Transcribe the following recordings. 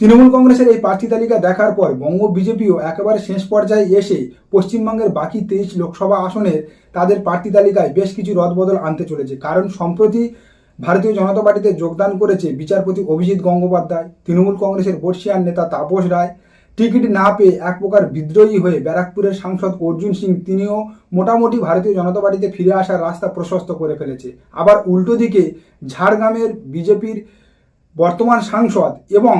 তৃণমূল কংগ্রেসের এই প্রার্থী তালিকা দেখার পর বঙ্গ বিজেপিও একেবারে শেষ পর্যায়ে এসে পশ্চিমবঙ্গের বাকি তেইশ লোকসভা আসনের তাদের প্রার্থী তালিকায় বেশ কিছু রদবদল আনতে চলেছে। কারণ সম্প্রতি ভারতীয় জনতা পার্টিতে যোগদান করেছে বিচারপতি অভিজিৎ গঙ্গোপাধ্যায়, তৃণমূল কংগ্রেসের বর্ষিয়ান নেতা তাপস রায়। টিকিট না পেয়ে এক প্রকার বিদ্রোহী হয়ে ব্যারাকপুরের সাংসদ অর্জুন সিং, তিনিও মোটামুটি ভারতীয় জনতা পার্টিতে ফিরে আসার রাস্তা প্রশস্ত করে ফেলেছে। আবার উল্টো দিকে ঝাড়গ্রামের বিজেপির বর্তমান সাংসদ এবং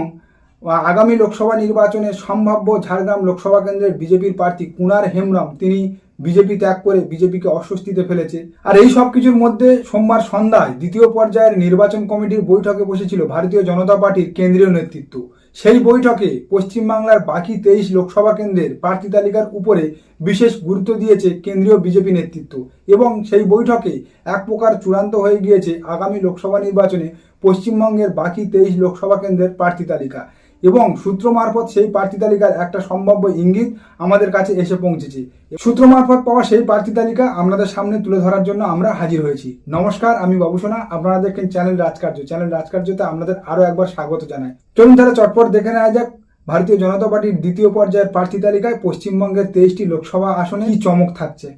আগামী লোকসভা নির্বাচনে সম্ভাব্য ঝাড়গ্রাম লোকসভা কেন্দ্রের বিজেপির প্রার্থী কুনার হেমব্রম, তিনি বিজেপি ত্যাগ করে বিজেপিকে অস্বস্তিতে ফেলেছে। আর এই সব কিছুর মধ্যে সোমবার সন্ধ্যায় দ্বিতীয় পর্যায়ের নির্বাচন কমিটির বৈঠকে বসেছিল ভারতীয় জনতা পার্টির কেন্দ্রীয় নেতৃত্ব। সেই বৈঠকে পশ্চিমবাংলার বাকি তেইশ লোকসভা কেন্দ্রের প্রার্থী তালিকার উপরে বিশেষ গুরুত্ব দিয়েছে কেন্দ্রীয় বিজেপি নেতৃত্ব এবং সেই বৈঠকে এক প্রকার চূড়ান্ত হয়ে গিয়েছে আগামী লোকসভা নির্বাচনে পশ্চিমবঙ্গের বাকি তেইশ লোকসভা কেন্দ্রের প্রার্থী তালিকা। এবং সূত্র মারফত সেই প্রার্থী তালিকার একটা সম্ভাব্য ইঙ্গিত আমাদের কাছে এসে পৌঁছেছে। সূত্র মারফত পাওয়া সেই প্রার্থী তালিকা আপনাদের সামনে তুলে ধরার জন্য আমরা হাজির হয়েছি। নমস্কার, আমি বাবুসোনা। আপনারা দেখেন চ্যানেল রাজকার্য। চ্যানেল রাজকার্যতে আপনাদের আরও একবার স্বাগত জানাই। চলুন তাহলে চটপট দেখে নেওয়া যাক। ভারতীয় জনতা পার্টির দ্বিতীয় পর্যায়ের প্রার্থী তালিকায় পশ্চিমবঙ্গের তেইশটি লোকসভা আসনে চমক থাকছে?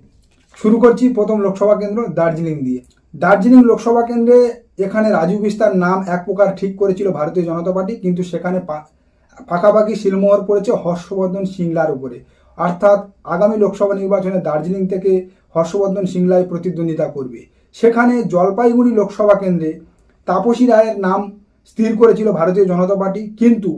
শুরু করছি প্রথম লোকসভা কেন্দ্র দার্জিলিং দিয়ে। দার্জিলিং লোকসভা কেন্দ্রে এখানে রাজু বিস্তার নাম এক প্রকার ঠিক করেছিল ভারতীয় জনতা পার্টি, কিন্তু সেখানে পাকাপাকি শিলমোহর পড়েছে হর্ষবর্ধন সিংলার উপরে। অর্থাৎ আগামী লোকসভা নির্বাচনে দার্জিলিং থেকে হর্ষবর্ধন সিংলাই প্রতিদ্বন্দ্বিতা করবে। সেখানে জলপাইগুড়ি লোকসভা কেন্দ্রে তাপসী রায়ের নাম স্থির করেছিল ভারতীয় জনতা পার্টি। কিন্তু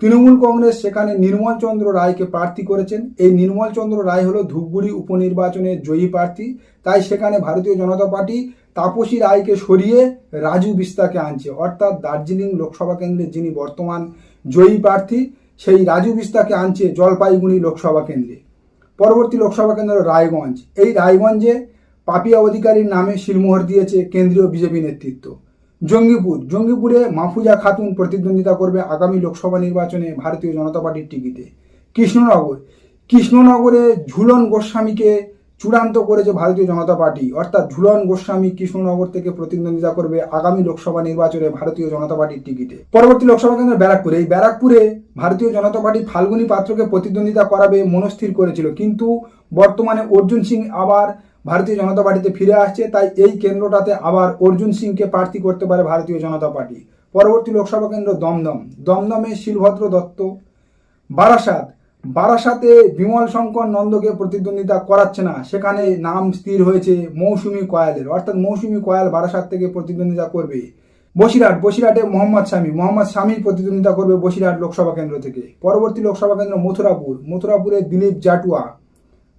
তৃণমূল কংগ্রেস সেখানে নির্মল চন্দ্র রায়কে প্রার্থী করেছেন। এই নির্মল চন্দ্র রায় হলো ধূপগুড়ি উপনির্বাচনের জয়ী প্রার্থী। তাই সেখানে ভারতীয় জনতা পার্টি তাপসী রায়কে সরিয়ে রাজু বিস্তাকে আনছে। অর্থাৎ দার্জিলিং লোকসভা কেন্দ্রে যিনি বর্তমান জয়ী প্রার্থী সেই রাজু বিস্তাকে আনছে জলপাইগুড়ি লোকসভা কেন্দ্রে। পরবর্তী লোকসভা কেন্দ্র রায়গঞ্জ। এই রায়গঞ্জে পাপিয়া অধিকারীর নামে শিলমোহর দিয়েছে কেন্দ্রীয় বিজেপি নেতৃত্ব। জঙ্গিপুর, জঙ্গিপুরে মাহফুজা খাতুন প্রতিদ্বন্দ্বিতা করবে আগামী লোকসভা নির্বাচনে ভারতীয় জনতা পার্টির টিকিটে। কৃষ্ণনগর, কৃষ্ণনগরে ঝুলন গোস্বামীকে চূড়ান্ত করেছে ভারতীয় জনতা পার্টি। অর্থাৎ ঝুলন গোস্বামী কৃষ্ণনগর থেকে প্রতিদ্বন্দ্বিতা করবে আগামী লোকসভা নির্বাচনে ভারতীয় জনতা পার্টির টিকিটে। পরবর্তী লোকসভা কেন্দ্র ব্যারাকপুরে। এই ব্যারাকপুরে ভারতীয় জনতা পার্টি ফাল্গুনী পাত্রকে প্রতিদ্বন্দ্বিতা করাবে মনস্থির করেছিল। কিন্তু বর্তমানে অর্জুন সিং আবার ভারতীয় জনতা পার্টিতে ফিরে আসছে, তাই এই কেন্দ্রটাতে আবার অর্জুন সিংকে প্রার্থী করতে পারে ভারতীয় জনতা পার্টি। পরবর্তী লোকসভা কেন্দ্র দমদম। দমদমে শিলভদ্র দত্ত, বারাসাত বারাসাতে বিমল শঙ্কর নন্দকে প্রতিদ্বন্দ্বিতা করাচ্ছে না। সেখানে নাম স্থির হয়েছে মৌসুমি কয়ালের। অর্থাৎ মৌসুমি কয়াল বারাসাত থেকে প্রতিদ্বন্দ্বিতা করবে। বসিরহাট, বসিরহাটে মোহাম্মদ শামী। মোহাম্মদ শামী প্রতিদ্বন্দ্বিতা করবে বসিরহাট লোকসভা কেন্দ্র থেকে। পরবর্তী লোকসভা কেন্দ্র মথুরাপুর। মথুরাপুরে দিলীপ জাটুয়া।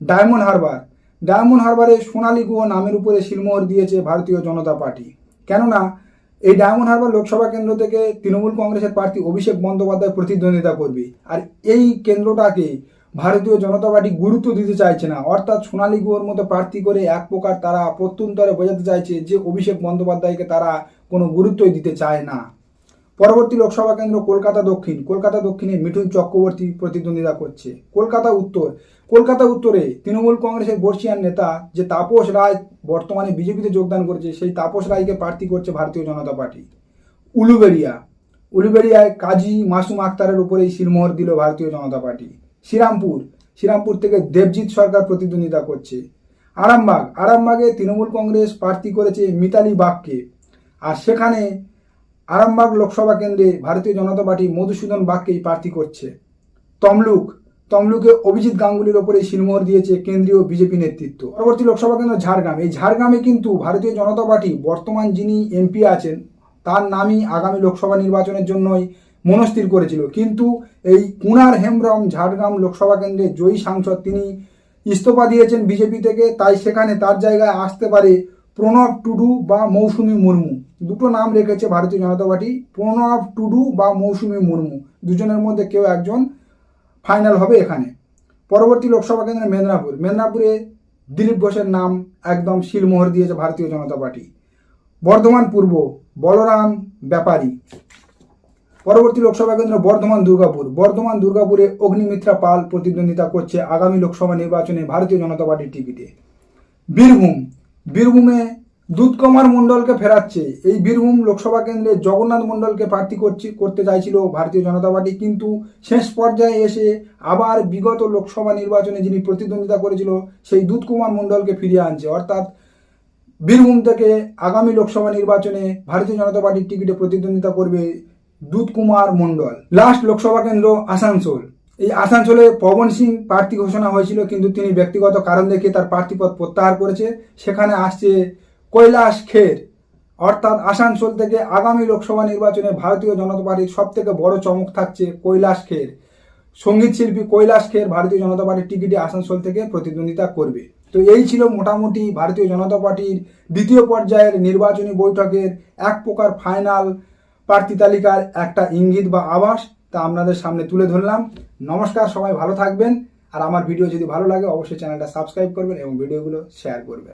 ডায়মন্ড হারবার। ডায়মন্ড হারবারে সোনালী গুহ নামের উপরে শিলমোহর দিয়েছে ভারতীয় জনতা পার্টি। কেননা এই ডায়মন্ড হারবার লোকসভা কেন্দ্র থেকে তৃণমূল কংগ্রেসের প্রার্থী অভিষেক বন্দ্যোপাধ্যায় প্রতিদ্বন্দ্বিতা করবে। আর এই কেন্দ্রটাকে ভারতীয় জনতা পার্টি গুরুত্ব দিতে চাইছে না। অর্থাৎ সোনালী গুহর মতো প্রার্থী করে এক প্রকার তারা প্রত্যন্তরে বোঝাতে চাইছে যে অভিষেক বন্দ্যোপাধ্যায়কে তারা কোনো গুরুত্বই দিতে চায় না। পরবর্তী লোকসভা কেন্দ্র কলকাতা দক্ষিণ। কলকাতা দক্ষিণে মিঠুন চক্রবর্তী প্রতিদ্বন্দ্বিতা করছে। কলকাতা উত্তর। কলকাতা উত্তরে তৃণমূল কংগ্রেসের বর্ষিয়ান নেতা যে তাপস রায় বর্তমানে বিজেপিতে যোগদান করেছে, সেই তাপস রায়কে প্রার্থী করছে ভারতীয় জনতা পার্টি। উলুবেরিয়া উলুবেরিয়ায় কাজী মাসুম আক্তারের উপরেই শিলমোহর দিল ভারতীয় জনতা পার্টি। শ্রীরামপুর। শ্রীরামপুর থেকে দেবজিৎ সরকার প্রতিদ্বন্দ্বিতা করছে। আরামবাগ। আরামবাগে তৃণমূল কংগ্রেস প্রার্থী করেছে মিতালি বাগকে। আর সেখানে আরামবাগ লোকসভা কেন্দ্রে ভারতীয় জনতা পার্টি মধুসূদন বাগকেই প্রার্থী করছে। তমলুক, তমলুকে অভিজিৎ গাঙ্গুলির ওপরে শিলমোহর দিয়েছে কেন্দ্রীয় বিজেপি নেতৃত্ব। পরবর্তী লোকসভা কেন্দ্র ঝাড়গ্রাম। এই ঝাড়গ্রামে কিন্তু ভারতীয় জনতা পার্টি বর্তমান যিনি এমপি আছেন, তার নামই আগামী লোকসভা নির্বাচনের জন্যই মনস্থির করেছিল। কিন্তু এই কুনার হেমব্রম ঝাড়গ্রাম লোকসভা কেন্দ্রে জয়ী সাংসদ তিনি ইস্তফা দিয়েছেন বিজেপি থেকে, তাই সেখানে তার জায়গায় আসতে পারে প্রণব টুডু বা মৌসুমী মুর্মু। দুটো নাম রেখেছে ভারতীয় জনতা পার্টি, প্রণব টুডু বা মৌসুমী মুর্মু। দুজনের মধ্যে কেউ একজন ফাইনাল হবে এখানে। পরবর্তী লোকসভা কেন্দ্র মেদিনীপুর। মেদিনীপুরে দিলীপ ঘোষের নাম একদম শিলমোহর দিয়েছে ভারতীয় জনতা পার্টি। বর্ধমান পূর্ব, বলরাম ব্যাপারী। পরবর্তী লোকসভা কেন্দ্র বর্ধমান দুর্গাপুর। বর্ধমান দুর্গাপুরে অগ্নিমিত্রা পাল প্রতিদ্বন্দ্বিতা করছে আগামী লোকসভা নির্বাচনে ভারতীয় জনতা পার্টির টিকিটে। বীরভূম বীরভূমে দুধকুমার মণ্ডলকে ফেরাচ্ছে। এই বীরভূম লোকসভা কেন্দ্রে জগন্নাথ মণ্ডলকে প্রার্থী করছি, করতে চাইছিল ভারতীয় জনতা পার্টি। কিন্তু শেষ পর্যায়ে এসে আবার বিগত লোকসভা নির্বাচনে যিনি প্রতিদ্বন্দ্বিতা করেছিল, সেই দুধকুমার মণ্ডলকে ফিরিয়ে আনছে। অর্থাৎ বীরভূম থেকে আগামী লোকসভা নির্বাচনে ভারতীয় জনতা পার্টির টিকিটে প্রতিদ্বন্দ্বিতা করবে দুধকুমার মণ্ডল। লাস্ট লোকসভা কেন্দ্র আসানসোল। এই আসানসোলে পবন সিং প্রার্থী ঘোষণা হয়েছিল, কিন্তু তিনি ব্যক্তিগত কারণ দেখে তার প্রার্থীপদ প্রত্যাহার করেছে। সেখানে আসছে কৈলাস খের। অর্থাৎ আসানসোল থেকে আগামী লোকসভা নির্বাচনে ভারতীয় জনতা পার্টির সব থেকে বড় চমক থাকছে কৈলাস খের। সংগীত শিল্পী কৈলাস খের ভারতীয় জনতা পার্টির টিকিটে আসানসোল থেকে প্রতিদ্বন্দ্বিতা করবে। তো এই ছিল মোটামুটি ভারতীয় জনতা পার্টির দ্বিতীয় পর্যায়ের নির্বাচনী বৈঠকের এক প্রকার ফাইনাল প্রার্থী তালিকার একটা ইঙ্গিত বা আভাস। তা আপনাদের সামনে তুলে ধরলাম। নমস্কার, সবাই ভালো থাকবেন। আর আমার ভিডিও যদি ভালো লাগে, অবশ্যই চ্যানেলটা সাবস্ক্রাইব করবেন এবং ভিডিওগুলো শেয়ার করবেন।